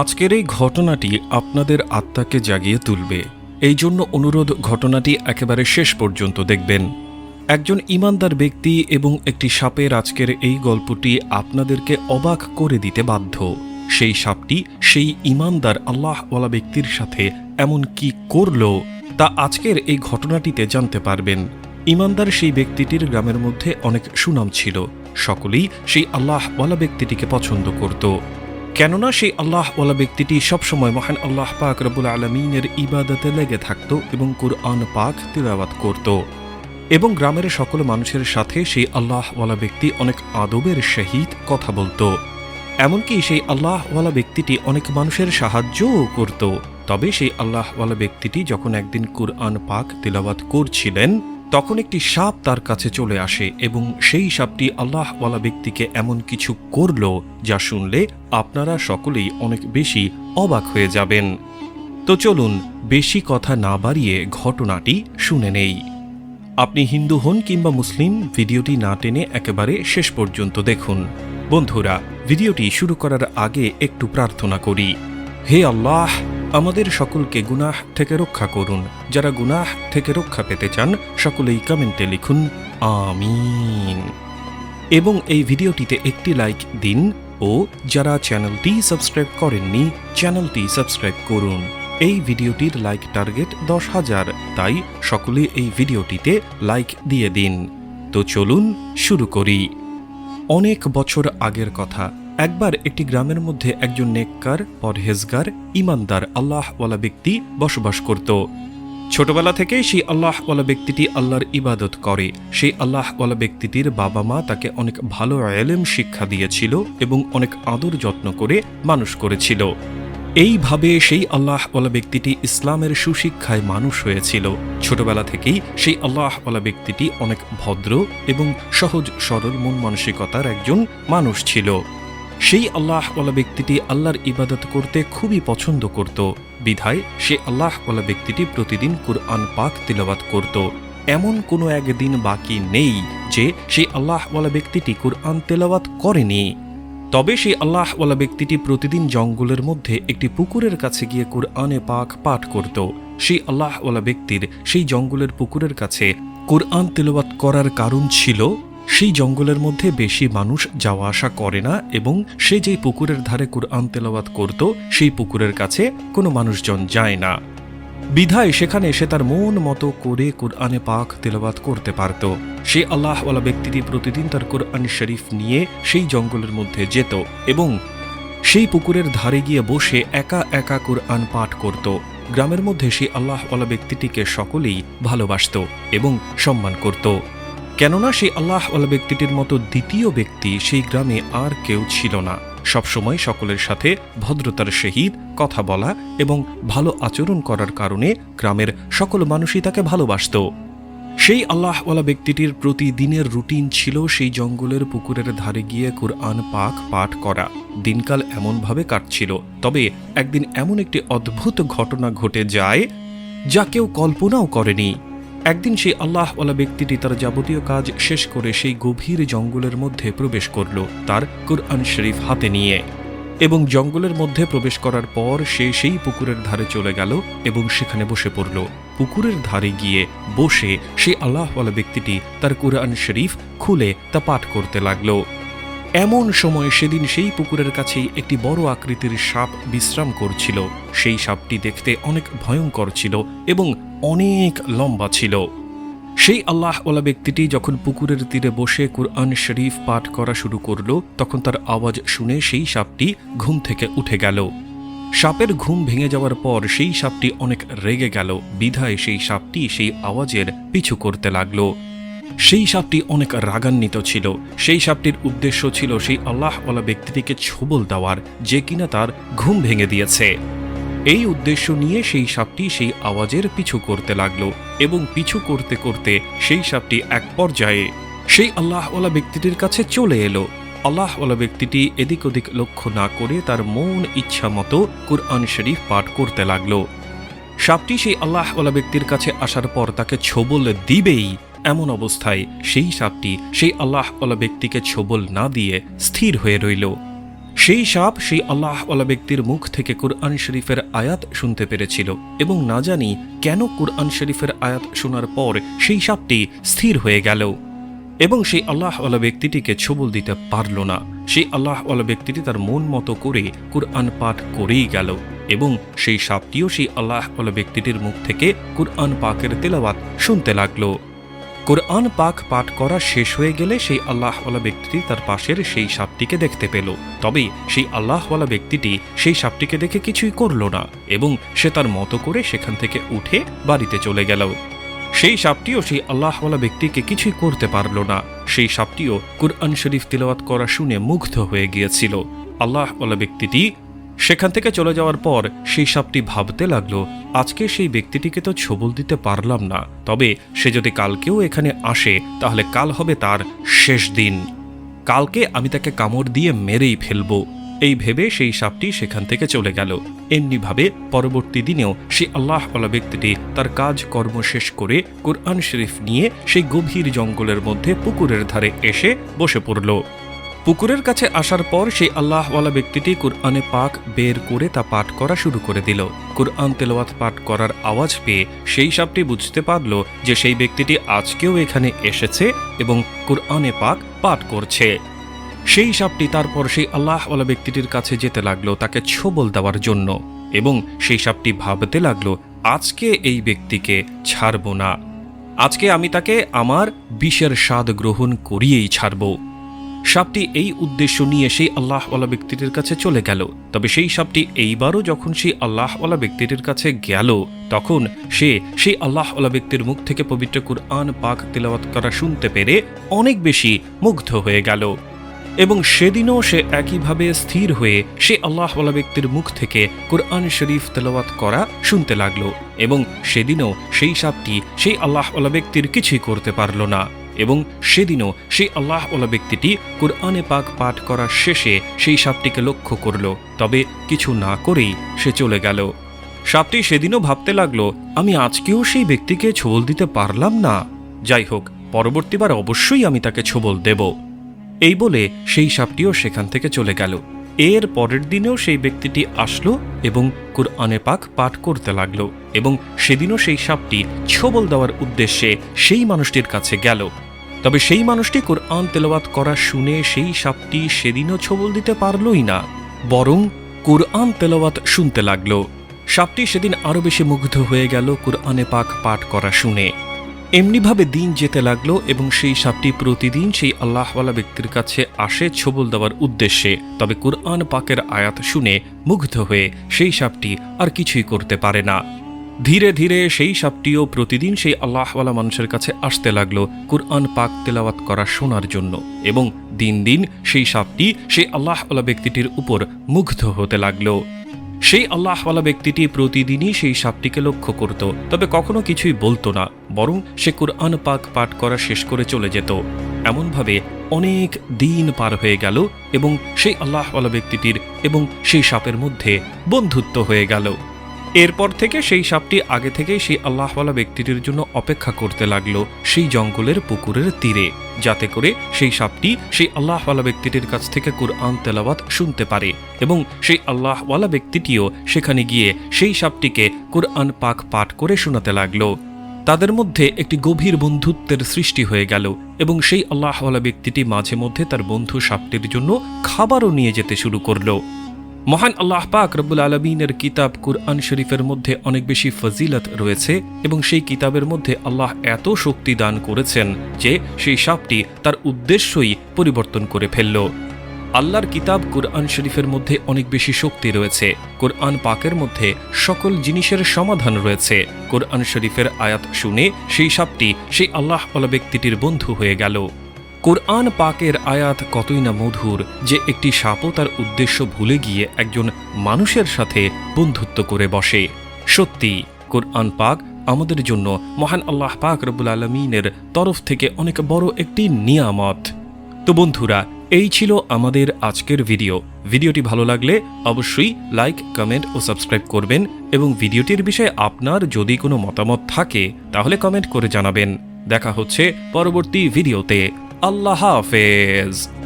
আজকের এই ঘটনাটি আপনাদের আত্মাকে জাগিয়ে তুলবে। এই জন্য অনুরোধ, ঘটনাটি একেবারে শেষ পর্যন্ত দেখবেন। একজন ইমানদার ব্যক্তি এবং একটি সাপের আজকের এই গল্পটি আপনাদেরকে অবাক করে দিতে বাধ্য। সেই সাপটি, সেই ইমানদার আল্লাহওয়ালা ব্যক্তির সাথে এমন কি করল, তা আজকের এই ঘটনাটিতে জানতে পারবেন। ইমানদার সেই ব্যক্তিটির গ্রামের মধ্যে অনেক সুনাম ছিল। সকলেই সেই আল্লাহওয়ালা ব্যক্তিটিকে পছন্দ করত। কেননা সেই আল্লাহ আল্লাহওয়ালা ব্যক্তিটি সবসময় মহান আল্লাহ পাক রবুল আলমিনের ইবাদতে লেগে থাকত এবং কুরআন পাক তিলাওয়াত করত। এবং গ্রামের সকল মানুষের সাথে সেই আল্লাহওয়ালা ব্যক্তি অনেক আদবের সহিত কথা বলতো। এমনকি সেই আল্লাহওয়ালা ব্যক্তিটি অনেক মানুষের সাহায্যও করত। তবে সেই আল্লাহওয়ালা ব্যক্তিটি যখন একদিন কুরআন পাক তিলাওয়াত করছিলেন তখন একটি সাপ তার কাছে চলে আসে এবং সেই সাপটি আল্লাহওয়ালা ব্যক্তিকে এমন কিছু করল যা শুনলে আপনারা সকলেই অনেক বেশি অবাক হয়ে যাবেন। তো চলুন বেশি কথা না বাড়িয়ে ঘটনাটি শুনে নেই। আপনি হিন্দু হন কিংবা মুসলিম, ভিডিওটি না টেনে একেবারে শেষ পর্যন্ত দেখুন। বন্ধুরা, ভিডিওটি শুরু করার আগে একটু প্রার্থনা করি। হে আল্লাহ আমাদের সকলকে গুনাহ থেকে রক্ষা করুন। যারা গুনাহ থেকে রক্ষা পেতে চান, সকলেই কমেন্টে লিখুন, আমিন। এবং এই ভিডিওটিতে একটি লাইক দিন ও যারা চ্যানেলটি সাবস্ক্রাইব করেননি, চ্যানেলটি সাবস্ক্রাইব করুন। এই ভিডিওটির লাইক টার্গেট দশ হাজার, তাই সকলে এই ভিডিওটিতে লাইক দিয়ে দিন। তো চলুন শুরু করি। অনেক বছর আগের কথা একবার একটি গ্রামের মধ্যে একজন নেককার, পরহেজগার, ইমানদার আল্লাহওয়ালা ব্যক্তি বসবাস করত। ছোটবেলা থেকে সেই আল্লাহওয়ালা ব্যক্তিটি আল্লাহর ইবাদত করে। সেই আল্লাহওয়ালা ব্যক্তিটির বাবা মা তাকে অনেক ভালো এলেম শিক্ষা দিয়েছিল এবং অনেক আদর যত্ন করে মানুষ করেছিল। এইভাবে সেই আল্লাহওয়ালা ব্যক্তিটি ইসলামের সুশিক্ষায় মানুষ হয়েছিল। ছোটবেলা থেকেই সেই আল্লাহওয়ালা ব্যক্তিটি অনেক ভদ্র এবং সহজ সরল মন মানসিকতার একজন মানুষ ছিল। সেই আল্লাহওয়ালা ব্যক্তিটি আল্লাহর ইবাদত করতে খুবই পছন্দ করত। বিধায় সে আল্লাহওয়ালা ব্যক্তিটি প্রতিদিন কুরআন পাক তিলাবাত করত। এমন কোনো একদিন বাকি নেই যে সেই আল্লাহওয়ালা ব্যক্তিটি কুরআন তেলাওয়াত করেনি। তবে সেই আল্লাহওয়ালা ব্যক্তিটি প্রতিদিন জঙ্গলের মধ্যে একটি পুকুরের কাছে গিয়ে কুরআনে পাক পাঠ করত। সেই আল্লাহওয়ালা ব্যক্তির সেই জঙ্গলের পুকুরের কাছে কোরআন তেলাওয়াত করার কারণ ছিল সেই জঙ্গলের মধ্যে বেশি মানুষ যাওয়া আসা করে না এবং সে যেই পুকুরের ধারে কোরআন তেলাওয়াত করত, সেই পুকুরের কাছে কোনো মানুষজন যায় না। বিধায় সেখানে সে তার মন মতো করে কোরআনে পাক তেলাওয়াত করতে পারত। সে আল্লাহওয়ালা ব্যক্তিটি প্রতিদিন তার কোরআন শরীফ নিয়ে সেই জঙ্গলের মধ্যে যেত এবং সেই পুকুরের ধারে গিয়ে বসে একা একা কোরআন পাঠ করত। গ্রামের মধ্যে সেই আল্লাহওয়ালা ব্যক্তিটিকে সকলেই ভালোবাসত এবং সম্মান করত। কেননা সেই আল্লাহওয়ালা ব্যক্তিটির মতো দ্বিতীয় ব্যক্তি সেই গ্রামে আর কেউ ছিল না। সবসময় সকলের সাথে ভদ্রতার সহিত কথা বলা এবং ভালো আচরণ করার কারণে গ্রামের সকল মানুষই তাকে ভালোবাসত। সেই আল্লাহওয়ালা ব্যক্তিটির প্রতিদিনের রুটিন ছিল সেই জঙ্গলের পুকুরের ধারে গিয়ে কোরআন পাক পাঠ করা। দিনকাল এমনভাবে কাটছিল। তবে একদিন এমন একটি অদ্ভুত ঘটনা ঘটে যায় যা কেউ কল্পনাও করেনি। একদিন সেই আল্লাহওয়ালা ব্যক্তিটি তার যাবতীয় কাজ শেষ করে সেই গভীর জঙ্গলের মধ্যে প্রবেশ করল তার কুরআন শরীফ হাতে নিয়ে। এবং জঙ্গলের মধ্যে প্রবেশ করার পর সে সেই পুকুরের ধারে চলে গেল এবং সেখানে বসে পড়ল। পুকুরের ধারে গিয়ে বসে সেই আল্লাহওয়ালা ব্যক্তিটি তার কুরআন শরীফ খুলে তা পাঠ করতে লাগল। এমন সময় সেদিন সেই পুকুরের কাছেই একটি বড় আকৃতির সাপ বিশ্রাম করছিল। সেই সাপটি দেখতে অনেক ভয়ঙ্কর ছিল এবং অনেক লম্বা ছিল। সেই আল্লাহওয়ালা ব্যক্তিটি যখন পুকুরের তীরে বসে কুরআন শরীফ পাঠ করা শুরু করল, তখন তার আওয়াজ শুনে সেই সাপটি ঘুম থেকে উঠে গেল। সাপের ঘুম ভেঙে যাওয়ার পর সেই সাপটি অনেক রেগে গেল। বিধায় সেই সাপটি সেই আওয়াজের পিছু করতে লাগল। সেই সাপটি অনেক রাগান্বিত ছিল। সেই সাপটির উদ্দেশ্য ছিল সেই আল্লাহওয়ালা ব্যক্তিটিকে ছবল দেওয়ার, যে কিনা তার ঘুম ভেঙে দিয়েছে। এই উদ্দেশ্য নিয়ে সেই সাপটি সেই আওয়াজের পিছু করতে লাগল এবং পিছু করতে করতে সেই সাপটি এক পর্যায়ে সেই আল্লাহওয়ালা ব্যক্তিটির কাছে চলে এলো। আল্লাহওয়ালা ব্যক্তিটি এদিক ওদিক লক্ষ্য না করে তার মন ইচ্ছা মতো কুরআন শরীফ পাঠ করতে লাগল। সাপটি সেই আল্লাহওয়ালা ব্যক্তির কাছে আসার পর তাকে ছবল দিবেই। এমন অবস্থায় সেই সাপটি সেই আল্লাহওয়ালা ব্যক্তিকে ছবল না দিয়ে স্থির হয়ে রইল। সেই সাপ সেই আল্লাহওয়ালা ব্যক্তির মুখ থেকে কুরআন শরীফের আয়াত শুনতে পেরেছিল এবং না জানি কেন কুরআন শরীফের আয়াত শোনার পর সেই সাপটি স্থির হয়ে গেল এবং সেই আল্লাহওয়ালা ব্যক্তিটিকে ছবল দিতে পারল না। সেই আল্লাহওয়ালা ব্যক্তিটি তার মন মতো করে কুরআন পাঠ করেই গেল এবং সেই সাপটিও সেই আল্লাহওয়ালা ব্যক্তিটির মুখ থেকে কুরআন পাকের তেলাওয়াত শুনতে লাগল। কোরআন পাক পাঠ করা শেষ হয়ে গেলে সেই আল্লাহওয়ালা ব্যক্তিটি তার পাশের সেই সাপটিকে দেখতে পেল। তবে সেই আল্লাহওয়ালা ব্যক্তিটি সেই সাপটিকে দেখে কিছুই করল না এবং সে তার মতো করে সেখান থেকে উঠে বাড়িতে চলে গেল। সেই সাপটিও সেই আল্লাহওয়ালা ব্যক্তিকে কিছুই করতে পারল না। সেই সাপটিও কুরআন শরীফ তিলাওয়াত করা শুনে মুগ্ধ হয়ে গিয়েছিল। আল্লাহওয়ালা ব্যক্তিটি সেখান থেকে চলে যাওয়ার পর সেই সাপটি ভাবতে লাগল, আজকে সেই ব্যক্তিটিকে তো ছবল দিতে পারলাম না। তবে সে যদি কালকেও এখানে আসে, তাহলে কাল হবে তার শেষ দিন। কালকে আমি তাকে কামড় দিয়ে মেরেই ফেলব। এই ভেবে সেই সাপটি সেখান থেকে চলে গেল। এমনিভাবে পরবর্তী দিনেও সেই আল্লাহওয়ালা ব্যক্তিটি তার কাজ কর্ম শেষ করে কোরআন শরীফ নিয়ে সেই গভীর জঙ্গলের মধ্যে পুকুরের ধারে এসে বসে পড়ল। পুকুরের কাছে আসার পর সেই আল্লাহওয়ালা ব্যক্তিটি কুরআনে পাক বের করে তা পাঠ করা শুরু করে দিল। কুরআন তেলাওয়াত পাঠ করার আওয়াজ পেয়ে সেই সাপটি বুঝতে পারল যে সেই ব্যক্তিটি আজকেও এখানে এসেছে এবং কুরআনে পাক পাঠ করছে। সেই সাপটি তারপর সেই আল্লাহওয়ালা ব্যক্তিটির কাছে যেতে লাগল তাকে ছোবল দেওয়ার জন্য এবং সেই সাপটি ভাবতে লাগল, আজকে এই ব্যক্তিকে ছাড়ব না। আজকে আমি তাকে আমার বিষের স্বাদ গ্রহণ করিয়েই ছাড়ব। সাপটি এই উদ্দেশ্য নিয়ে সেই আল্লাহওয়ালা ব্যক্তিটির কাছে চলে গেল। তবে সেই সাপটি এইবারও যখন সেই আল্লাহওয়ালা ব্যক্তিটির কাছে গেল, তখন সে সেই আল্লাহওয়ালা ব্যক্তির মুখ থেকে পবিত্র কুরআন পাক তেলাওয়াত করা শুনতে পেরে অনেক বেশি মুগ্ধ হয়ে গেল। এবং সেদিনও সে একইভাবে স্থির হয়ে সে আল্লাহওয়ালা ব্যক্তির মুখ থেকে কোরআন শরীফ তেলাওয়াত করা শুনতে লাগল। এবং সেদিনও সেই সাপটি সেই আল্লাহওয়ালা ব্যক্তির কিছুই করতে পারল না। এবং সেদিনও সেই আল্লাহ আল্লাহওয়ালা ব্যক্তিটি কোরআনে পাক পাঠ করার শেষে সেই সাপটিকে লক্ষ্য করল, তবে কিছু না করেই সে চলে গেল। সাপটি সেদিনও ভাবতে লাগল, আমি আজকেও সেই ব্যক্তিকে ছোবল দিতে পারলাম না। যাই হোক, পরবর্তীবার অবশ্যই আমি তাকে ছোবল দেব। এই বলে সেই সাপটিও সেখান থেকে চলে গেল। এর পরের দিনেও সেই ব্যক্তিটি আসলো এবং কুরআনে পাক পাঠ করতে লাগল এবং সেদিনও সেই সাপটি ছোবল দেওয়ার উদ্দেশ্যে সেই মানুষটির কাছে গেল। তবে সেই মানুষটি কোরআন তেলাওয়াত করা শুনে সেই সাপটি সেদিনও ছোবল দিতে পারলই না, বরং কোরআন তেলাওয়াত শুনতে লাগল। সাপটি সেদিন আরও বেশি মুগ্ধ হয়ে গেল কোরআনে পাক পাঠ করা শুনে। এমনিভাবে দিন যেতে লাগল এবং সেই সাপটি প্রতিদিন সেই আল্লাহওয়ালা ব্যক্তির কাছে আসে ছবল দেওয়ার উদ্দেশ্যে। তবে কুরআন পাকের আয়াত শুনে মুগ্ধ হয়ে সেই সাপটি আর কিছুই করতে পারে না। ধীরে ধীরে সেই সাপটিও প্রতিদিন সেই আল্লাহওয়ালা মানুষের কাছে আসতে লাগল কুরআন পাক তেলাওয়াত করা শোনার জন্য এবং দিন দিন সেই সাপটি সেই আল্লাহওয়ালা ব্যক্তিটির উপর মুগ্ধ হতে লাগল। সেই আল্লাহওয়ালা ব্যক্তিটি প্রতিদিনই সেই সাপটিকে লক্ষ্য করত, তবে কখনো কিছুই বলতো না, বরং সে কুরআন পাক পাঠ করা শেষ করে চলে যেত। এমনভাবে অনেক দিন পার হয়ে গেল এবং সেই আল্লাহওয়ালা ব্যক্তিটির এবং সেই সাপের মধ্যে বন্ধুত্ব হয়ে গেল। এরপর থেকে সেই সাপটি আগে থেকেই সেই আল্লাহওয়ালা ব্যক্তিটির জন্য অপেক্ষা করতে লাগল সেই জঙ্গলের পুকুরের তীরে, যাতে করে সেই সাপটি সেই আল্লাহওয়ালা ব্যক্তিটির কাছ থেকে কুরআন তেলাওয়াত শুনতে পারে এবং সেই আল্লাহওয়ালা ব্যক্তিটিও সেখানে গিয়ে সেই সাপটিকে কুরআন পাক পাঠ করে শোনাতে লাগল। তাদের মধ্যে একটি গভীর বন্ধুত্বের সৃষ্টি হয়ে গেল এবং সেই আল্লাহওয়ালা ব্যক্তিটি মাঝে মধ্যে তার বন্ধু সাপটির জন্য খাবারও নিয়ে যেতে শুরু করল। মহান আল্লাহ পাক রব্বুল আলমিনের কিতাব কুরআন শরীফের মধ্যে অনেক বেশি ফজিলত রয়েছে এবং সেই কিতাবের মধ্যে আল্লাহ এত শক্তি দান করেছেন যে সেই সাপটি তার উদ্দেশ্যই পরিবর্তন করে ফেলল। আল্লাহর কিতাব কুরআন শরীফের মধ্যে অনেক বেশি শক্তি রয়েছে। কোরআন পাকের মধ্যে সকল জিনিসের সমাধান রয়েছে। কোরআন শরীফের আয়াত শুনে সেই সাপটি সেই আল্লাহ ব্যক্তিটির বন্ধু হয়ে গেল। কোরআন পাকের আয়াত কতই না মধুর যে একটি সাপও তার উদ্দেশ্য ভুলে গিয়ে একজন মানুষের সাথে বন্ধুত্ব করে বসে। সত্যি, কোরআন পাক আমাদের জন্য মহান আল্লাহ পাক রব্বুল আলমিনের তরফ থেকে অনেক বড় একটি নিয়ামত। তো বন্ধুরা, এই ছিল আমাদের আজকের ভিডিও। ভিডিওটি ভালো লাগলে অবশ্যই লাইক, কমেন্ট ও সাবস্ক্রাইব করবেন এবং ভিডিওটির বিষয়ে আপনার যদি কোনো মতামত থাকে, তাহলে কমেন্ট করে জানাবেন। দেখা হচ্ছে পরবর্তী ভিডিওতে। আল্লাহ হাফেজ।